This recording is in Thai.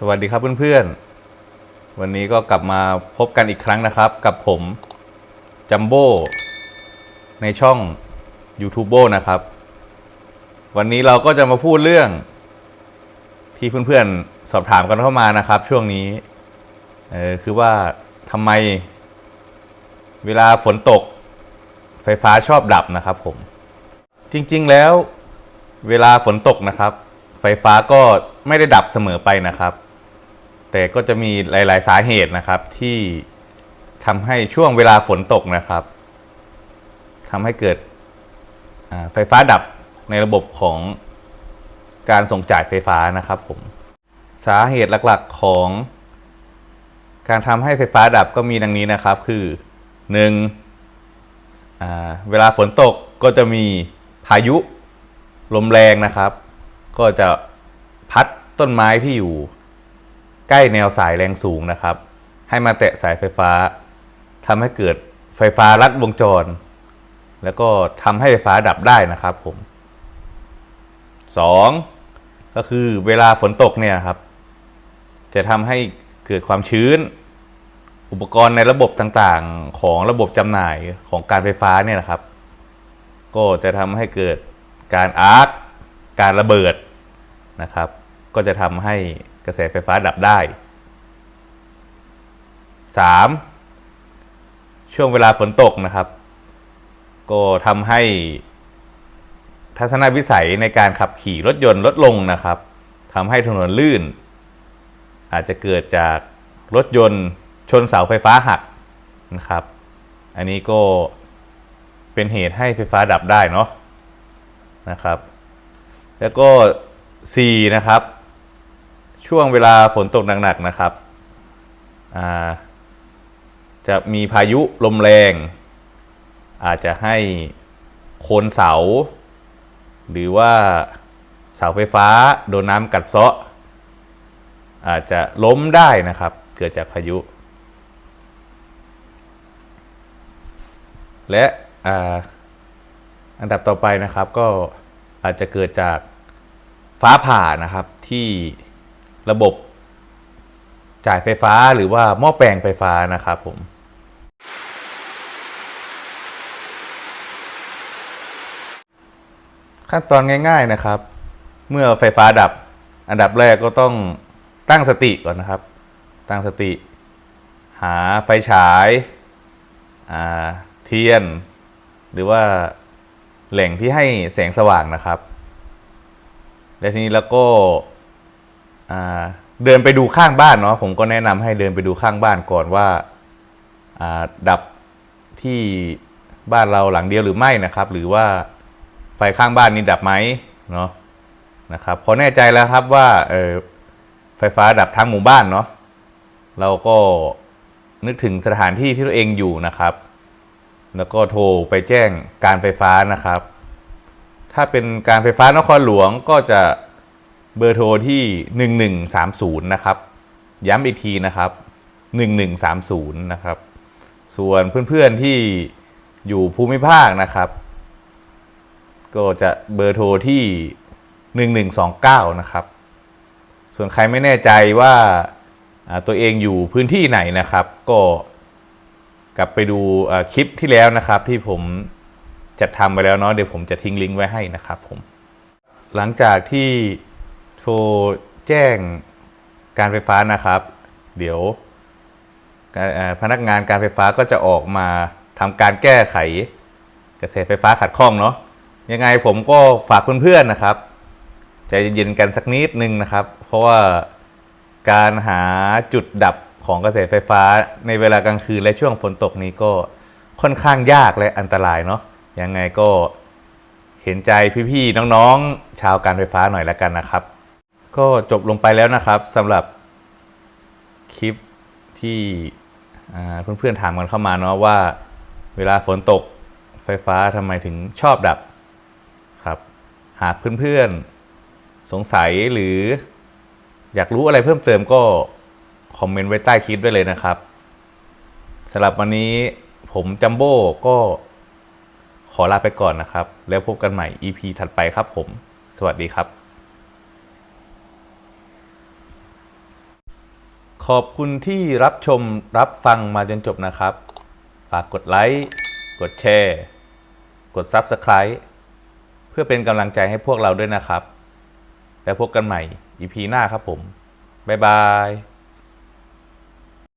สวัสดีครับเพื่อนๆ วันนี้ก็กลับมาพบกันอีกครั้งนะครับ กับผมจัมโบ้ในช่อง YouTube นะครับ วันนี้เราก็จะมาพูดเรื่อง ที่เพื่อนๆ สอบถามกันเข้ามานะครับ ช่วงนี้เออคือว่าทำไม เวลาฝนตก ไฟฟ้าชอบดับนะครับผม จริงๆแล้ว เวลาฝนตกนะครับ ไฟฟ้าก็ไม่ได้ดับเสมอไปนะครับ แต่ก็จะมีหลาย ๆ สาเหตุนะครับที่ทำให้ช่วงเวลาฝนตกนะครับทำให้เกิดไฟฟ้าดับในระบบของการส่งจ่ายไฟฟ้านะครับผมสาเหตุหลักๆของ การทำให้ไฟฟ้าดับก็มีดังนี้นะครับ คือ 1. อ่าเวลาฝนตกก็จะมีพายุลมแรงนะครับ ก็จะพัดต้นไม้ที่อยู่ ใกล้แนวสายแรงสูงนะครับ ให้มาแตะสายไฟฟ้าทำให้เกิดไฟฟ้าลัดวงจร แล้วก็ทำให้ไฟฟ้าดับได้นะครับผม 2. ก็คือเวลาฝนตกเนี่ยครับ จะทำให้เกิดความชื้น อุปกรณ์ในระบบต่างๆ ของระบบจำหน่ายของการไฟฟ้าเนี่ยนะครับ ก็จะทำให้เกิดการอาร์คการระเบิดนะครับ ก็จะทำให้ กระแสไฟฟ้าดับได้ 3. ช่วงเวลาฝนตกนะครับ ก็ทำให้ทัศนวิสัยในการขับขี่รถยนต์ลดลงนะครับทำให้ถนนลื่น อาจจะเกิดจากรถยนต์ชนเสาไฟฟ้าหักนะครับ อันนี้ก็เป็นเหตุให้ไฟฟ้าดับได้เนาะนะครับ แล้วก็ 4 นะครับ ช่วงเวลาฝนตกหนักๆนะครับ จะมีพายุลมแรง อาจจะให้โคนเสา หรือว่าเสาไฟฟ้าโดนน้ำกัดเซาะ อาจจะล้มได้นะครับ เกิดจากพายุ และอ่าอันดับต่อไปนะครับก็อาจจะเกิดจากฟ้าผ่านะครับที่ ระบบจ่ายไฟฟ้าหรือว่าหม้อแปลงไฟฟ้านะครับผมขั้นตอนง่าย ๆนะครับ เมื่อไฟฟ้าดับ อันดับแรกก็ต้องตั้งสติก่อนนะครับ ตั้งสติ หาไฟฉายเทียน หรือว่าแหล่งที่ให้แสงสว่างนะครับ และทีนี้แล้วก็ เดินไปดูข้างบ้านเนาะผมก็แนะนำให้เดินไปดูข้างบ้านก่อนว่าอ่าดับที่บ้านเราหลังเดียวหรือไม่นะครับ หรือว่าไฟข้างบ้านนี้ดับไหมเนาะนะครับพอแน่ใจแล้วครับว่าเออไฟฟ้าดับทั้งหมู่บ้านเนาะเราก็นึกถึงสถานที่ที่ตัวเองอยู่นะครับ แล้วก็โทรไปแจ้งการไฟฟ้านะครับ ถ้าเป็นการไฟฟ้านครหลวงก็จะ เบอร์โทรที่ 1130 นะครับ ย้ำอีกทีนะครับ 1130 นะครับ ส่วนเพื่อนๆที่อยู่ภูมิภาคนะครับ ก็จะเบอร์โทรที่ 1129 นะครับ ส่วนใครไม่แน่ใจว่าตัวเองอยู่พื้นที่ไหนนะครับ ก็กลับไปดูคลิปที่แล้วนะครับที่ผมจัดทำไปแล้วเนาะเดี๋ยวผมจะทิ้งลิงก์ไว้ให้นะครับผมหลังจากที่ รแจ้งการไฟฟ้านะครับ เดี๋ยวพนักงานการไฟฟ้าก็จะออกมาทำการแก้ไขกระแสไฟฟ้าขัดข้องเนาะยังไงผมก็ฝากเพื่อนๆนะครับใจเย็นๆกันสักนิดนึงนะครับ เพราะว่าการหาจุดดับของกระแสไฟฟ้าในเวลากลางคืนและช่วงฝนตกนี้ก็ค่อนข้างยากและอันตรายเนาะยังไงก็เห็นใจพี่ๆน้องๆ ชาวการไฟฟ้าหน่อยละกันนะครับ ก็จบลงไปแล้วนะครับสำหรับคลิปที่เพื่อนๆถามกันเข้ามาเนาะว่า เวลาฝนตกไฟฟ้าทำไมถึงชอบดับครับ หากเพื่อนๆสงสัยหรืออยากรู้อะไรเพิ่มเติมก็ คอมเมนต์ไว้ใต้คลิปได้เลยนะครับสำหรับวันนี้ผมจัมโบ้ก็ขอลาไปก่อนนะครับ แล้วพบกันใหม่ EP ถัดไปครับผม สวัสดีครับ ขอบคุณที่รับชมรับฟังมาจนจบนะครับ ฝากกดไลค์ กดแชร์ กด Subscribe เพื่อเป็นกำลังใจให้พวกเราด้วยนะครับ แล้วพบกันใหม่ EP หน้าครับผม บ๊ายบาย